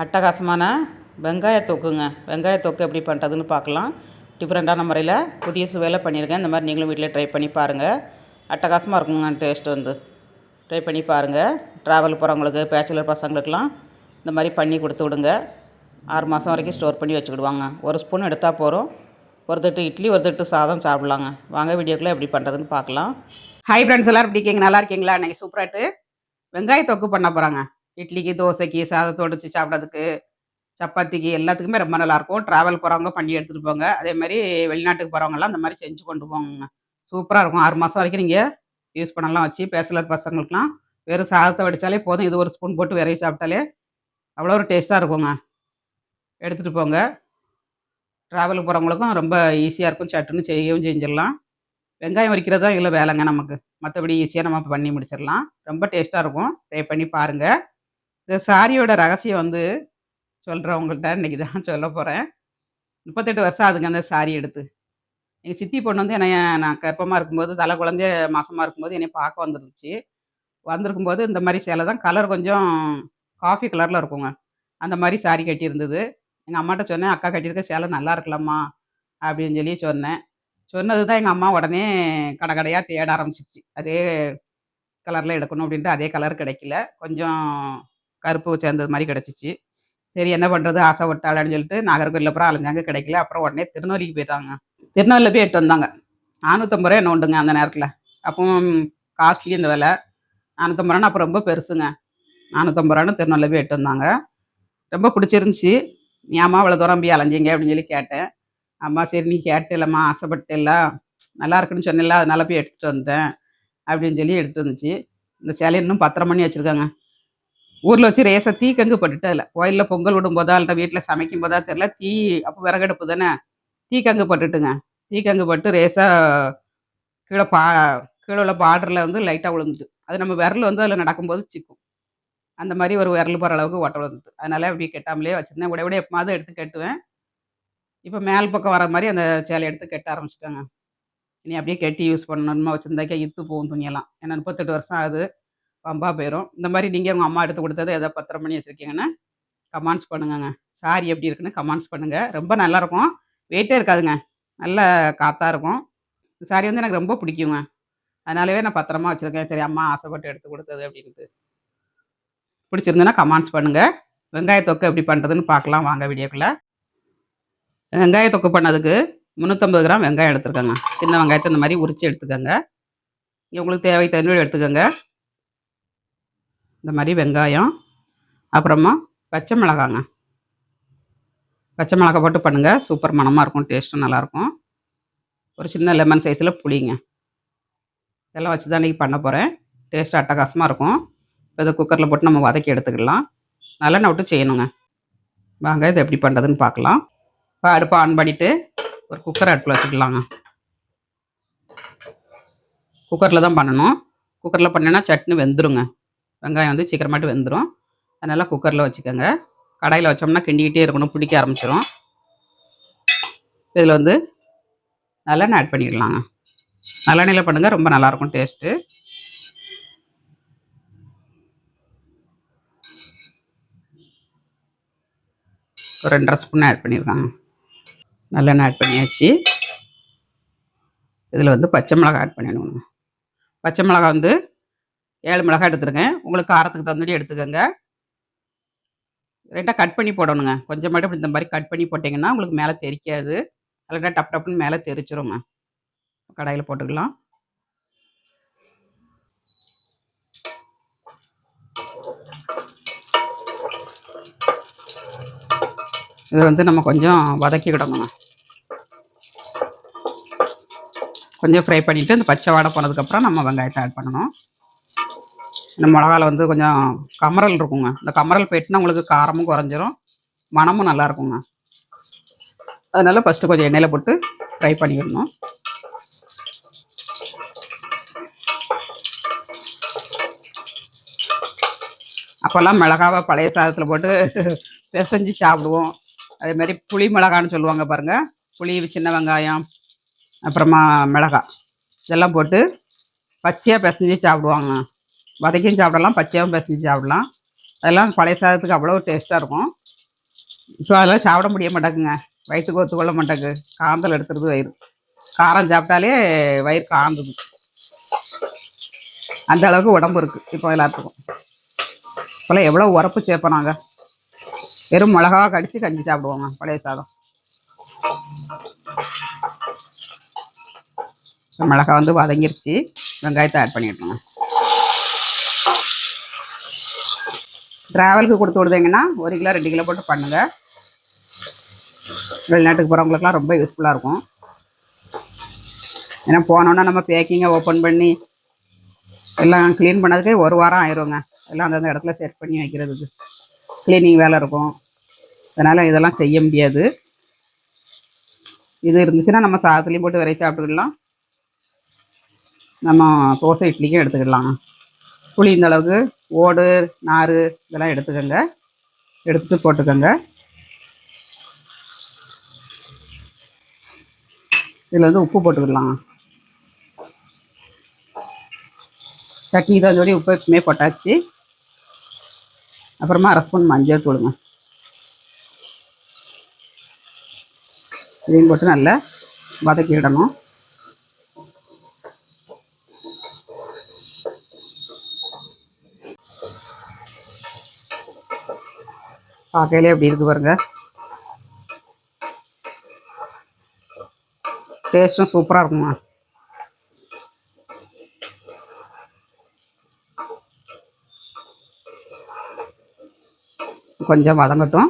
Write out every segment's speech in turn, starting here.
அட்டகாசமான வெங்காய தொக்குங்க. வெங்காய தொக்கு எப்படி பண்ணுறதுன்னு பார்க்கலாம். டிஃப்ரெண்ட்டான முறையில் புதிய சுவையில் பண்ணியிருக்கேன். இந்த மாதிரி நீங்களும் வீட்டில் ட்ரை பண்ணி பாருங்கள் அட்டகாசமாக இருக்குங்க டேஸ்ட் வந்து. ட்ரை பண்ணி பாருங்கள் ட்ராவல் போகிறவங்களுக்கு பேச்சுலர் பசங்களுக்கெலாம் இந்த மாதிரி பண்ணி கொடுத்து விடுங்க. ஆறு மாதம் வரைக்கும் ஸ்டோர் பண்ணி வச்சுக்கிடுவாங்க. ஒரு ஸ்பூன் எடுத்தால் போதும். ஒரு தட்டு இட்லி ஒரு தட்டு சாதம் சாப்பிட்லாங்க. வாங்க வீடியோக்குள்ளே எப்படி பண்ணுறதுன்னு பார்க்கலாம். ஹை ஃப்ரெண்ட்ஸ் எல்லோரும் எப்படி இருக்கீங்க? நல்லா இருக்கீங்களா? இன்றைக்கி சூப்பராகிட்டு வெங்காய தொக்கு பண்ண போகிறாங்க இட்லிக்கு தோசைக்கு சாதத்தோடு வச்சு சாப்பிட்றதுக்கு சப்பாத்திக்கு எல்லாத்துக்குமே ரொம்ப நல்லாயிருக்கும் ட்ராவல் போகிறவங்க பண்ணி எடுத்துகிட்டு போங்க. அதே மாதிரி வெளிநாட்டுக்கு போகிறவங்கலாம் அந்த மாதிரி செஞ்சு கொண்டு போங்க சூப்பராக இருக்கும். ஆறு மாதம் வரைக்கும் நீங்கள் யூஸ் பண்ணலாம் வச்சு பேசலர் பசங்களுக்குலாம். வெறும் சாதத்தை வடித்தாலே போதும். இது ஒரு ஸ்பூன் போட்டு விரைவி சாப்பிட்டாலே அவ்வளோ ஒரு டேஸ்ட்டாக இருக்குங்க. எடுத்துகிட்டு போங்க. ட்ராவலுக்கு போகிறவங்களுக்கும் ரொம்ப ஈஸியாக இருக்கும். சட்டுன்னு செய்யவும் செஞ்சிடலாம். வெங்காயம் வரிக்கிறது தான் இதில் வேலைங்க நமக்கு. மற்றபடி ஈஸியாக நம்ம பண்ணி முடிச்சிடலாம். ரொம்ப டேஸ்ட்டாக இருக்கும். ட்ரை பண்ணி பாருங்கள் இந்த சாரியோட ரகசியம் வந்து சொல்கிறேன் உங்கள்கிட்ட இன்றைக்கி தான் சொல்ல போகிறேன் முப்பத்தெட்டு வருஷம் ஆகுதுங்க அந்த சாரி எடுத்து. எங்கள் சித்தி பொண்ணு வந்து என்னை நான் கர்ப்பமாக இருக்கும்போது தலை குழந்தைய மாசமாக இருக்கும்போது என்னை பார்க்க வந்துருந்துச்சு. வந்திருக்கும்போது இந்த மாதிரி சேலை தான் கலர் கொஞ்சம் காஃபி கலரில் இருக்குங்க. அந்த மாதிரி சாரி கட்டியிருந்தது. எங்கள் அம்மாட்ட சொன்னேன் அக்கா கட்டியிருக்க சேலை நல்லா இருக்கலாமா அப்படின்னு சொல்லி சொன்னேன். சொன்னது தான் எங்கள் அம்மா உடனே கடை கடையாக தேட ஆரம்பிச்சிச்சு. அதே கலரில் எடுக்கணும் அப்படின்ட்டு அதே கலர் கிடைக்கல. கொஞ்சம் கருப்பு சேர்ந்தது மாதிரி கிடச்சிச்சு. சரி என்ன பண்ணுறது ஆசைப்பட்டாளன்னு சொல்லிட்டு நாகர்கோவில் அப்புறம் அலைஞ்சாங்க. கிடைக்கல. அப்புறம் உடனே திருநெல்வேலிக்கு போயிட்டாங்க. திருநெல்வேலியில் போய் எட்டு வந்தாங்க. நானூற்றம்பது ரூபா என்ன உண்டுங்க அந்த நேரத்தில். அப்போ காஸ்ட்லி இந்த விலை. நானூற்றம்பது ரூபான்னு அப்போ ரொம்ப பெருசுங்க. நானூற்றம்பது ரூபான்னு திருநெல்வேலி போய் எட்டு வந்தாங்க. ரொம்ப பிடிச்சிருந்துச்சி. நீ அம்மா அவ்வளோ தூரம் போய் அலைஞ்சிங்க அப்படின்னு சொல்லி கேட்டேன். அம்மா சரி நீ கேட்டு இல்லைம்மா ஆசைப்பட்டு இல்லை நல்லா இருக்குன்னு சொன்னில்ல அதனால போய் எடுத்துகிட்டு வந்தேன் அப்படின்னு சொல்லி எடுத்து வந்துச்சு. இந்த சேலை இன்னும் பத்திரம் பண்ணி வச்சுருக்காங்க. ஊரில் வச்சு ரேச தீ கங்கு பட்டுட்டு அதில். கோயிலில் பொங்கல் விடும் போதா இல்லை வீட்டில் சமைக்கும் போதா தெரில தீ அப்போ விறகடுப்பு தானே? தீ கங்கு பட்டுட்டுங்க. தீ கங்கு பட்டு ரேசாக கீழே பா கீழே உள்ள பார்டரில் வந்து லைட்டாக விழுந்துட்டு அது நம்ம விரல் வந்து அதில் நடக்கும்போது சிக்கும். அந்த மாதிரி ஒரு விரல் போகிற அளவுக்கு ஓட்ட விழுந்துட்டு அதனால அப்படி கெட்டாமலே வச்சுருந்தேன். உடைய உடைய எப்போது எடுத்து கட்டுவேன். இப்போ மேல் பக்கம் வர மாதிரி அந்த சேலை எடுத்து கட்ட ஆரம்பிச்சிட்டாங்க. இனி அப்படியே கெட்டி யூஸ் பண்ணணுமா வச்சுருந்தாக்கா இத்து போகும் துணியெல்லாம். ஏன்னா முப்பத்தெட்டு வருஷம் ஆகுது. வம்பா போயிடும் இந்த மாதிரி நீங்கள் உங்கள் அம்மா எடுத்து கொடுத்தது எதாவது பத்திரம் பண்ணி வச்சுருக்கீங்கன்னா கமெண்ட்ஸ் பண்ணுங்கங்க. சாரி எப்படி இருக்குன்னு கமெண்ட்ஸ் பண்ணுங்கள் ரொம்ப நல்லாயிருக்கும் வெயிட்டே இருக்காதுங்க. நல்ல காற்றாக இருக்கும். இந்த சாரி வந்து எனக்கு ரொம்ப பிடிக்குங்க. அதனாலவே நான் பத்திரமா வச்சுருக்கேன். சரி அம்மா ஆசைப்பட்டு எடுத்து கொடுத்தது அப்படின்ட்டு. பிடிச்சிருந்ததுன்னா கமெண்ட்ஸ் பண்ணுங்கள் வெங்காய தொக்கு எப்படி பண்ணுறதுன்னு பார்க்கலாம் வாங்க வீடியோக்குள்ளே. வெங்காய தொக்கு பண்ணதுக்கு முந்நூற்றம்பது கிராம் வெங்காயம் எடுத்துருக்கோங்க. சின்ன வெங்காயத்தை இந்த மாதிரி உரித்து எடுத்துக்கோங்க. உங்களுக்கு தேவை தண்ணி எடுத்துக்கோங்க. இந்த மாதிரி வெங்காயம் அப்புறமா பச்சை மிளகாங்க. பச்சை மிளகா போட்டு பண்ணுங்கள் சூப்பர் மனமாக இருக்கும் டேஸ்ட்டும் நல்லாயிருக்கும். ஒரு சின்ன லெமன் சைஸில் புளிங்க. இதெல்லாம் வச்சு தான் இன்றைக்கி பண்ண போகிறேன் டேஸ்ட் அட்டகாசமாக இருக்கும். இப்போ இதை குக்கரில் போட்டு நம்ம வதக்கி எடுத்துக்கலாம் நல்லெண்ணெய் விட்டு செய்யணுங்க. வாங்க இது எப்படி பண்ணுறதுன்னு பார்க்கலாம். இப்போ அடுப்பை ஆன் பண்ணிவிட்டு ஒரு குக்கர் அடுப்பில் வச்சுக்கலாங்க. குக்கரில் தான் பண்ணணும். குக்கரில் பண்ணேன்னா சட்னி வெந்துருங்க. வெங்காயம் வந்து சீக்கிரமாட்டு வெந்துடும் அதனால் குக்கரில் வச்சுக்கோங்க. கடாயில் வச்சோம்னா கிண்டிக்கிட்டே இருக்கணும் பிடிக்க ஆரம்பிச்சிடும் இதில் வந்து நல்லெண்ணெய் ஆட் பண்ணிடலாங்க. நல்லெண்ணெயில் பண்ணுங்கள் ரொம்ப நல்லாயிருக்கும் டேஸ்ட்டு ஒரு ரெண்டரை ஸ்பூன் ஆட் பண்ணியிருக்காங்க நல்லெண்ணெய் ஆட் பண்ணியாச்சு. இதில் வந்து பச்சை மிளகா ஆட் பண்ணிடணுங்க. பச்சை மிளகா வந்து ஏழு மிளகாய் எடுத்துருக்கேன். உங்களுக்கு காரத்துக்கு தகுந்தபடி எடுத்துக்கோங்க. ரெண்டாக கட் பண்ணி போடணுங்க. கொஞ்சம் மட்டும் இந்த மாதிரி கட் பண்ணி போட்டிங்கன்னா உங்களுக்கு மேலே தெரிக்காது. அதில் டப் டப்புன்னு மேலே தெரிச்சிருங்க. கடாயில் போட்டுக்கலாம். இதை வந்து நம்ம கொஞ்சம் வதக்கிக்கிடணுங்க. கொஞ்சம் ஃப்ரை பண்ணிவிட்டு இந்த பச்சை வாடை போனதுக்கப்புறம் நம்ம வெங்காயத்தை ஆட் பண்ணணும். இந்த மிளகாவில் வந்து கொஞ்சம் கமரல் இருக்குங்க. இந்த கமரல் போயிட்டுனா உங்களுக்கு காரமும் குறைஞ்சிரும் மணமும் நல்லா இருக்குங்க. அதனால் ஃபஸ்ட்டு கொஞ்சம் எண்ணெயில் போட்டு ஃப்ரை பண்ணிக்கிடணும் அப்போல்லாம் மிளகாவை பழைய சாதத்தில் போட்டு பிசைஞ்சு சாப்பிடுவோம். அதே மாதிரி புளி மிளகான்னு சொல்லுவாங்க பாருங்கள் புளி சின்ன வெங்காயம் அப்புறமா மிளகாய். இதெல்லாம் போட்டு பச்சையாக பிசைஞ்சு சாப்பிடுவாங்க. வதக்கியும் சாப்பிடலாம் பச்சையாகவும் பசஞ்சு சாப்பிடலாம். அதெல்லாம் பழைய சாதத்துக்கு அவ்வளோ டேஸ்ட்டாக இருக்கும். இப்போ அதெல்லாம் சாப்பிட முடிய மாட்டேங்குங்க. வயிற்றுக்கு ஒத்துக்கொள்ள மாட்டேங்கு. காந்தல் எடுத்துருது வயிறு. காரம் சாப்பிட்டாலே வயிறு காந்துது. அந்த அளவுக்கு உடம்பு இருக்குது இப்போ எல்லாத்துக்கும். இப்போல்லாம் எவ்வளோ உரப்பு சேர்ப்போம் நாங்கள் வெறும் மிளகா கடித்து கஞ்சி சாப்பிடுவோங்க பழைய சாதம். மிளகா வந்து வதங்கிருச்சு. வெங்காயத்தை ஆட் பண்ணிடணும் ட்ராவலுக்கு கொடுத்து விடுதீங்கன்னா ஒரு கிலோ ரெண்டு கிலோ போட்டு பண்ணுங்கள் வெளிநாட்டுக்கு போகிறவங்களுக்குலாம் ரொம்ப யூஸ்ஃபுல்லாக இருக்கும். ஏன்னா போனோன்னா நம்ம பேக்கிங்கை ஓப்பன் பண்ணி எல்லாம் க்ளீன் பண்ணதுக்கே ஒரு வாரம் ஆயிருங்க. எல்லாம் அந்தந்த இடத்துல செட் பண்ணி வைக்கிறதுக்கு. க்ளீனிங் வேலை இருக்கும். அதனால் இதெல்லாம் செய்ய முடியாது. இது இருந்துச்சுன்னா நம்ம சாதத்துலேயும் போட்டு விரைச்சி சாப்பிட்டுக்கலாம். நம்ம தோசை இட்லிக்கும் எடுத்துக்கிடலாம். புளி அளவுக்கு ஓடு நார் இதெல்லாம் எடுத்துக்கோங்க. எடுத்து போட்டுக்கோங்க. இதில் வந்து உப்பு போட்டுக்கிடலாம் சட்னி தான் சொல்லி உப்பு எப்பவுமே போட்டாச்சு. அப்புறமா அரை ஸ்பூன் மஞ்சள் தூளுங்க. இதையும் போட்டு நல்லா வதக்கிடணும். பார்க்கையிலே எப்படி இருக்கு பாருங்க. டேஸ்ட்டும் சூப்பராக இருக்குமா கொஞ்சம் வதங்கட்டும்.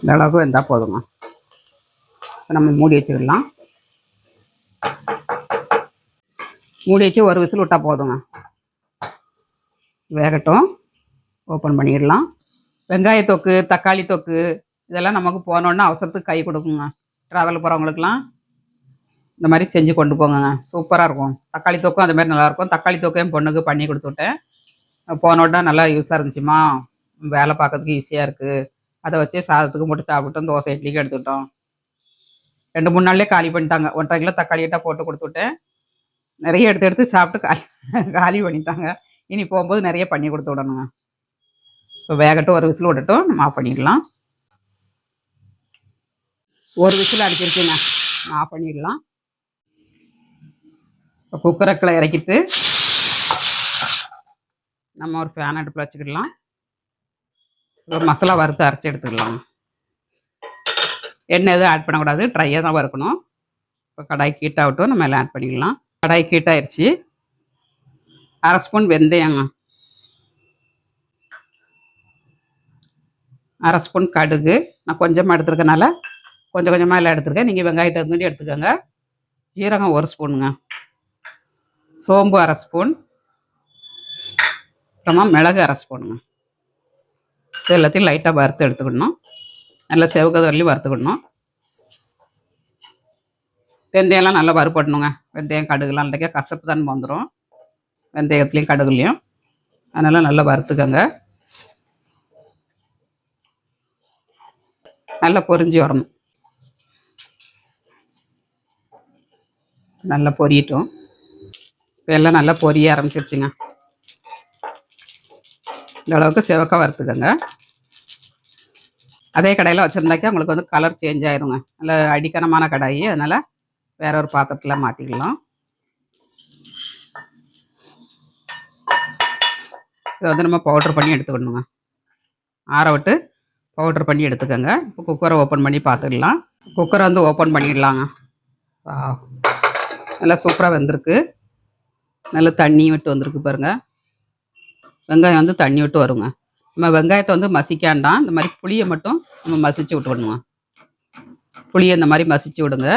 இந்த அளவுக்கு இருந்தால் போதுமா நம்ம மூடி வச்சுக்கலாம் மூடி வச்சு ஒரு விசில் விட்டால் போதுங்க வேகட்டும். ஓப்பன் பண்ணிடலாம். வெங்காய தொக்கு தக்காளி தொக்கு இதெல்லாம் நமக்கு போனோன்னா அவசரத்துக்கு கை கொடுக்குங்க. ட்ராவல் போகிறவங்களுக்குலாம் இந்த மாதிரி செஞ்சு கொண்டு போங்கங்க. சூப்பராக இருக்கும். தக்காளி தொக்கும் அது மாதிரி நல்லாயிருக்கும். தக்காளி தொக்கும் என் பொண்ணுக்கு பண்ணி கொடுத்துட்டேன். போனோட நல்லா யூஸாக இருந்துச்சுமா? வேலை பார்க்கறதுக்கு ஈஸியாக இருக்குது அதை வச்சு சாதத்துக்கு மட்டும் சாப்பிட்டோம். தோசை இட்லிக்கு எடுத்துக்கிட்டோம். ரெண்டு மூணு நாள்லேயே காலி பண்ணிட்டாங்க. ஒன்றரை கிலோ தக்காளி தக்காளியிட்ட போட்டு கொடுத்துட்டேன். நிறைய எடுத்து எடுத்து சாப்பிட்டு காலி காலி பண்ணிட்டாங்க. இனி போகும்போது நிறைய பண்ணி கொடுத்து விடணுங்க. இப்போ வேகட்டும் ஒரு விசில் விடட்டும் நம்ம ஆஃப் பண்ணிடலாம். ஒரு விசில் அடிச்சிருச்சுங்க ஆஃப் பண்ணிடலாம். இப்போ குக்கரக்கில் இறக்கிட்டு நம்ம ஒரு ஃபேன் அடுப்பில் வச்சுக்கிடலாம். ஒரு மசாலா வறுத்து அரைச்சி எடுத்துக்கலாம் எண்ணெய் எதுவும் ஆட் பண்ணக்கூடாது ட்ரையாக தான் வறுக்கணும். இப்போ கடாய் கீட்டாகட்டும் நம்ம எல்லாம் ஆட் பண்ணிக்கலாம் கடாய் கீட்டாயிருச்சு அரை ஸ்பூன் வெந்தயங்க. அரை ஸ்பூன் கடுகு. நான் கொஞ்சமாக எடுத்துருக்கனால கொஞ்சம் கொஞ்சமாக எல்லாம் எடுத்துருக்கேன். நீங்கள் வெங்காயத்தை தகுந்த எடுத்துக்கோங்க. ஜீரகம் ஒரு ஸ்பூனுங்க. சோம்பு அரை ஸ்பூன். அப்புறமா மிளகு அரை ஸ்பூனுங்க. இது எல்லாத்தையும் லைட்டாக வறுத்து எடுத்துக்கணும். நல்லா செவக்கது வரலையும் வறுத்துக்கணும். வெந்தயம்லாம் நல்லா வறுப்படணுங்க வெந்தயம் கடுகுலாம் இல்லைக்கா கசப்பு தான் வந்துடும் வெந்தயத்துலேயும் கடுகுலையும். அதனால் நல்லா வறுத்துக்கோங்க. நல்லா பொரிஞ்சு வரணும். நல்லா பொரியட்டும். இப்போ எல்லாம் நல்லா பொரிய ஆரம்பிச்சிருச்சுங்க. இந்த அளவுக்கு செவக்க வறுத்துக்கோங்க. அதே கடையில் வச்சுருந்தாக்கா உங்களுக்கு வந்து கலர் சேஞ்ச் ஆயிருங்க. நல்ல அடிக்கனமான கடாயி. அதனால் வேற ஒரு பாத்திரத்தில் மாற்றிக்கலாம் இதை வந்து நம்ம பவுட்ரு பண்ணி எடுத்துக்கணுங்க. ஆற விட்டு பவுட்ரு பண்ணி எடுத்துக்கோங்க. இப்போ குக்கரை ஓப்பன் பண்ணி பார்த்துக்கலாம். குக்கரை வந்து ஓப்பன் பண்ணிடலாங்க. நல்லா சூப்பராக வெந்திருக்கு. நல்லா தண்ணி விட்டு வந்திருக்கு பாருங்கள் வெங்காயம் வந்து தண்ணி விட்டு வருங்க. நம்ம வெங்காயத்தை வந்து மசிக்காண்டாம் இந்த மாதிரி புளியை மட்டும் நம்ம மசிச்சு விட்டுக்கணுங்க. புளியை இந்த மாதிரி மசிச்சு விடுங்க.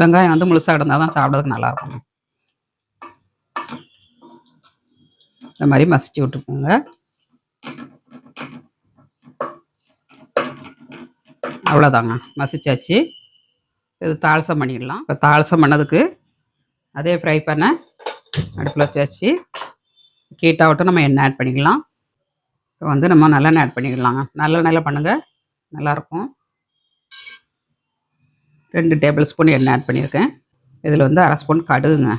வெங்காயம் வந்து முழுசாக கிடந்தால் தான் சாப்பிட்றதுக்கு நல்லாயிருக்கும் இந்த மாதிரி மசிச்சு விட்டுக்கோங்க. அவ்வளோதாங்க மசிச்சாச்சு. இது தாளசம் பண்ணிடலாம். இப்போ தாளசம் பண்ணதுக்கு அதே ஃப்ரை பண்ண அடுப்பில் வச்சாச்சு. கீட்டாகட்டும் நம்ம எண்ணெய் ஆட் பண்ணிக்கலாம். இப்போ வந்து நம்ம நல்லெண்ணெய் ஆட் பண்ணிக்கலாங்க நல்லெண்ணெயில் பண்ணுங்கள் நல்லாயிருக்கும் ரெண்டு டேபிள் ஸ்பூன் எண்ணெய் ஆட் பண்ணியிருக்கேன். இதில் வந்து அரை ஸ்பூன் கடுகுங்க.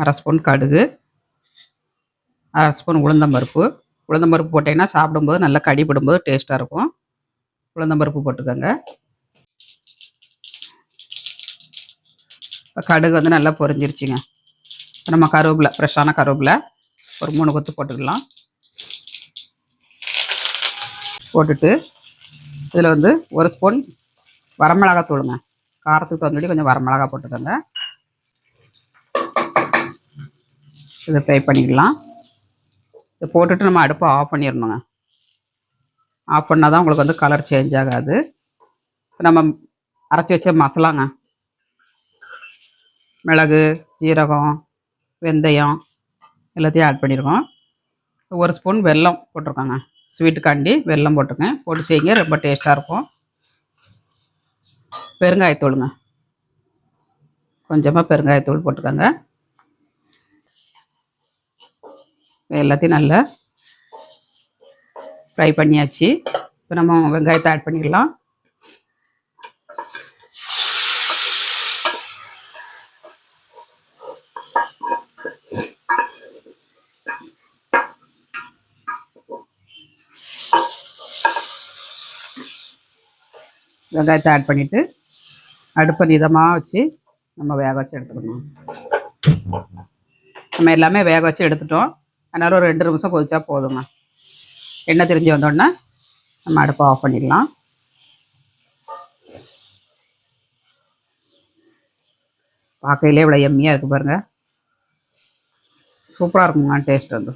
அரை ஸ்பூன் கடுகு. அரை ஸ்பூன் உளுந்தம்பருப்பு உளுந்தம்பருப்பு போட்டிங்கன்னா சாப்பிடும்போது நல்லா கடிபிடும்போது டேஸ்ட்டாக இருக்கும். உளுந்தம்பருப்பு போட்டுக்கோங்க. இப்போ கடுகு வந்து நல்லா பொரிஞ்சிருச்சுங்க. நம்ம கருவேப்பிலை ஃப்ரெஷ்ஷான கருவேப்பிலை ஒரு மூணு கொத்து போட்டுக்கலாம். போட்டுட்டு இதில் வந்து ஒரு ஸ்பூன் வரமிளகா தூளுங்க. காரத்துக்கு தகுந்தபடி கொஞ்சம் வரமிளகா போட்டுக்கோங்க. இதை ஃப்ரை பண்ணிக்கலாம். இதை போட்டுட்டு நம்ம அடுப்பை ஆஃப் பண்ணிடணுங்க. ஆஃப் பண்ணால் தான் உங்களுக்கு வந்து கலர் சேஞ்ச் ஆகாது. இப்போ நம்ம அரைச்சி வச்ச மசாலாங்க. மிளகு ஜீரகம் வெந்தயம் எல்லாத்தையும் ஆட் பண்ணியிருக்கோம் ஒரு ஸ்பூன் வெல்லம் போட்டிருக்கோங்க. ஸ்வீட்டுக்காண்டி வெல்லம் போட்டுங்க. போட்டு செய்யுங்க ரொம்ப டேஸ்ட்டாக இருக்கும். பெருங்காயத்தூளுங்க. கொஞ்சமாக பெருங்காயத்தூள் போட்டுக்கோங்க. எல்லாத்தையும் நல்லா ஃப்ரை பண்ணியாச்சு. இப்போ நம்ம வெங்காயத்தை ஆட் பண்ணிடலாம். வெங்காயத்தை ஆட் பண்ணிவிட்டு அடுப்பை நிதமாக வச்சு நம்ம வேக வச்சு எடுத்துக்கணும். நம்ம எல்லாமே வேக வச்சு எடுத்துட்டோம். அதனால் ஒரு ரெண்டு நிமிஷம் கொதிச்சா போதுங்க. எண்ணெய் தெரிஞ்சு வந்தோடனே நம்ம அடுப்பை ஆஃப் பண்ணிடலாம். பார்க்கையிலே இவ்வளோ எம்மியாக இருக்குது பாருங்கள் சூப்பராக இருக்குங்க டேஸ்ட் வந்து.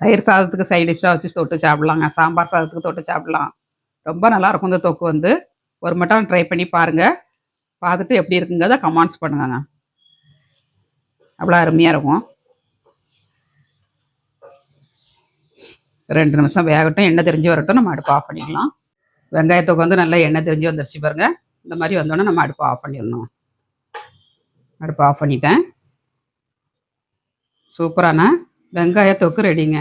தயிர் சாதத்துக்கு சைட் டிஷ்ஷாக வச்சு தொட்டு சாப்பிட்லாங்க. சாம்பார் சாதத்துக்கு தொட்டு சாப்பிட்லாம். ரொம்ப நல்லாயிருக்கும் இந்த தொக்கு வந்து. ஒரு மட்டும் ட்ரை பண்ணி பாருங்கள் பார்த்துட்டு எப்படி இருக்குங்கிறத கமெண்ட்ஸ் பண்ணுங்கங்க. அவ்வளோ அருமையாக இருக்கும். ரெண்டு நிமிஷம் வேகட்டும். எண்ணெய் தெரிஞ்சு வரட்டும். நம்ம அடுப்பு ஆஃப் பண்ணிக்கலாம் வெங்காயத்துக்கு வந்து நல்லா எண்ணெய் தெரிஞ்சு வந்துருச்சு பாருங்க. இந்த மாதிரி வந்தோடனே நம்ம அடுப்பு ஆஃப் பண்ணிடணும். அடுப்பு ஆஃப் பண்ணிட்டேன். சூப்பரான வெங்காய தொக்கு ரெடிங்க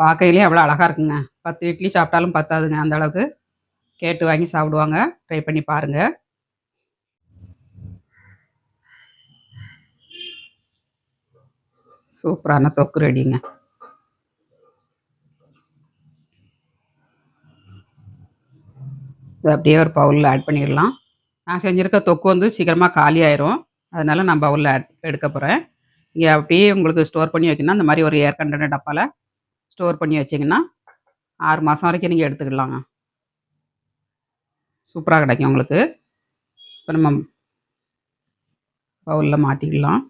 பார்க்கையிலே அவ்வளோ அழகாக இருக்குங்க. பத்து இட்லி சாப்பிட்டாலும் பத்தாதுங்க அந்த அளவுக்கு. கேட்டு வாங்கி சாப்பிடுவாங்க. ட்ரை பண்ணி பாருங்கள் சூப்பரான தொக்கு ரெடிங்க இது அப்படியே ஒரு பவுலில் ஆட் பண்ணிடலாம். நான் செஞ்சுருக்க தொக்கு வந்து சீக்கிரமாக காலி ஆயிரும். அதனால் நான் பவுலில் ஆட் எடுக்க போகிறேன் இங்கே அப்படியே உங்களுக்கு ஸ்டோர் பண்ணி வைக்கணும்னா இந்த மாதிரி ஒரு ஏர் கண்டனர் டப்பாவில் ஸ்டோர் பண்ணி வச்சிங்கன்னா ஆறு மாதம் வரைக்கும் நீங்கள் எடுத்துக்கலாங்க. சூப்பராக கிடைக்கும் உங்களுக்கு. இப்போ நம்ம பவுலில் மாற்றிக்கலாம்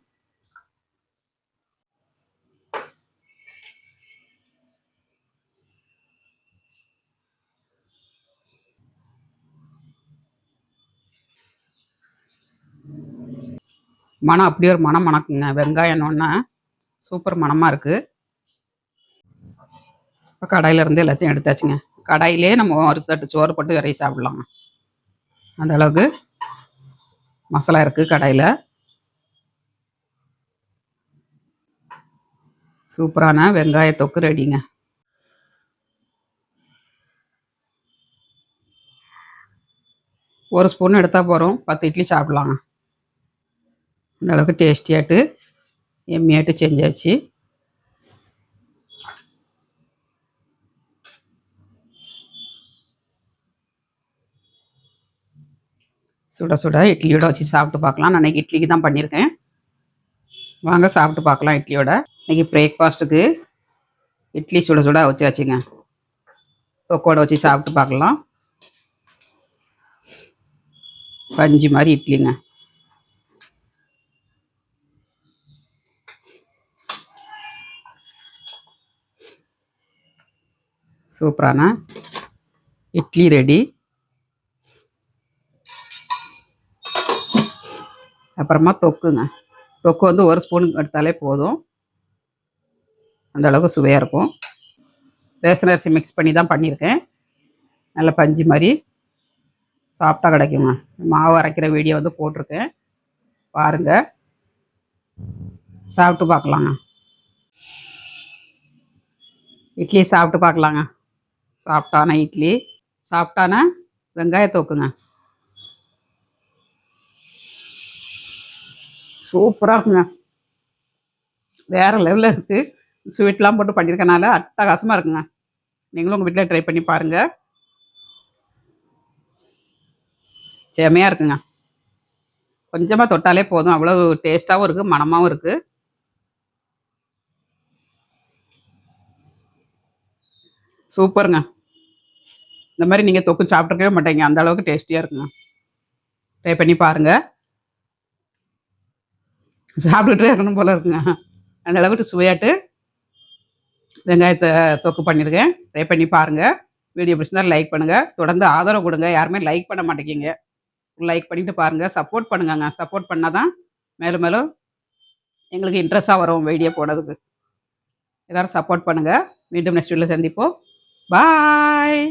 மனம் அப்படியே ஒரு மனம் மணக்குங்க. வெங்காயம்னோன்னா சூப்பர் மணமாக இருக்குது இப்போ கடாயிலேருந்து எல்லாத்தையும் எடுத்தாச்சுங்க. கடாயிலே நம்ம ஒரு தட்டு சோறு போட்டு விரைவி சாப்பிட்லாம். அந்த அளவுக்கு மசாலா இருக்குது கடாயில். சூப்பரான வெங்காய தொக்கு ரெடிங்க. ஒரு ஸ்பூன் எடுத்தால் போகிறோம் பத்து இட்லி சாப்பிட்லாங்க அந்தளவுக்கு டேஸ்டியாட்டு எம்மியாட்டு செஞ்சாச்சு. சுட சுட இட்லியோட வச்சு சாப்பிட்டு பார்க்கலாம். நான் இன்றைக்கி இட்லிக்கு தான் பண்ணியிருக்கேன். வாங்க சாப்பிட்டு பார்க்கலாம் இட்லியோட. இன்றைக்கி பிரேக்ஃபாஸ்ட்டுக்கு இட்லி சுட சுட வச்சாச்சுங்க கொக்கோட வச்சு சாப்பிட்டு பார்க்கலாம். பஞ்சு மாதிரி இட்லிங்க. சூப்பரான இட்லி ரெடி. அப்புறமா தொக்குங்க. தொக்கு வந்து ஒரு ஸ்பூன் எடுத்தாலே போதும். அந்த அளவுக்கு சுவையாக இருக்கும். ரேஷன் அரிசி மிக்ஸ் பண்ணி தான் பண்ணியிருக்கேன். நல்ல பஞ்சு மாதிரி சாப்பிட்டா கிடைக்குங்க. மாவு அரைக்கிற வீடியோ வந்து போட்டிருக்கேன். பாருங்கள் சாப்பிட்டு பார்க்கலாங்க. இட்லி சாப்பிட்டு பார்க்கலாங்க. சாப்பிட்டான இட்லி? சாப்பிட்டான? வெங்காய தோக்குங்க. சூப்பராக இருக்குங்க. வேறு லெவலில் இருக்குது ஸ்வீட்லாம் போட்டு பண்ணியிருக்கனால அட்டகாசமாக இருக்குங்க. நீங்களும் உங்கள் வீட்டில் ட்ரை பண்ணி பாருங்கள் செமையாக இருக்குங்க. கொஞ்சமாக தொட்டாலே போதும். அவ்வளோ டேஸ்ட்டாகவும் இருக்குது மணமாகவும் இருக்குது சூப்பருங்க. இந்த மாதிரி நீங்கள் தொக்கு சாப்பிட்ருக்கவே மாட்டீங்க. அந்த அளவுக்கு டேஸ்டியாக இருக்குங்க. ட்ரை பண்ணி பாருங்கள் சாப்பிட்டுட்டே இருக்கணும் போல இருக்குங்க. அந்த அளவுக்கு சுவையாட்டு வெங்காயத்தை தொக்கு பண்ணியிருக்கேன் ட்ரை பண்ணி பாருங்கள் வீடியோ பிடிச்சிருந்தா லைக் பண்ணுங்கள் தொடர்ந்து ஆதரவு கொடுங்க. யாருமே லைக் பண்ண மாட்டேங்கிங்க. லைக் பண்ணிவிட்டு பாருங்கள் சப்போர்ட் பண்ணுங்கங்க. சப்போர்ட் பண்ணால் தான் மேலும் மேலும் எங்களுக்கு இன்ட்ரெஸ்ட்டாக வரும் வீடியோ போடுறதுக்கு எல்லோரும் சப்போர்ட் பண்ணுங்கள் மீண்டும் நெக்ஸ்ட் வீடியோவில் சந்திப்போம். பாய்